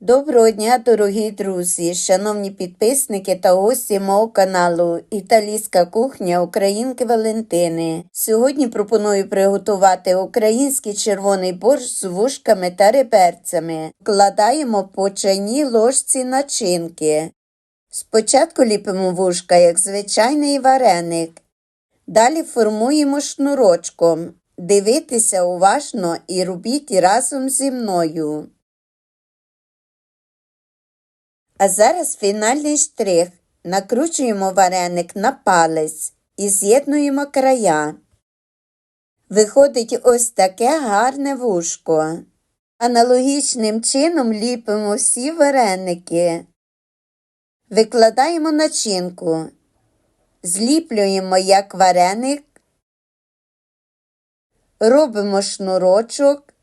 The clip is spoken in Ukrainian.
Доброго дня, дорогі друзі, шановні підписники та гості мого каналу Італійська кухня Українки Валентини. Сьогодні пропоную приготувати український червоний борщ з вушками та реберцями. Вкладаємо по чайній ложці начинки. Спочатку ліпимо вушка, як звичайний вареник. Далі формуємо шнурочком. Дивитися уважно і робіть разом зі мною. А зараз фінальний штрих. Накручуємо вареник на палець і з'єднуємо края. Виходить ось таке гарне вушко. Аналогічним чином ліпимо всі вареники. Викладаємо начинку. Зліплюємо як вареник. Робимо шнурочок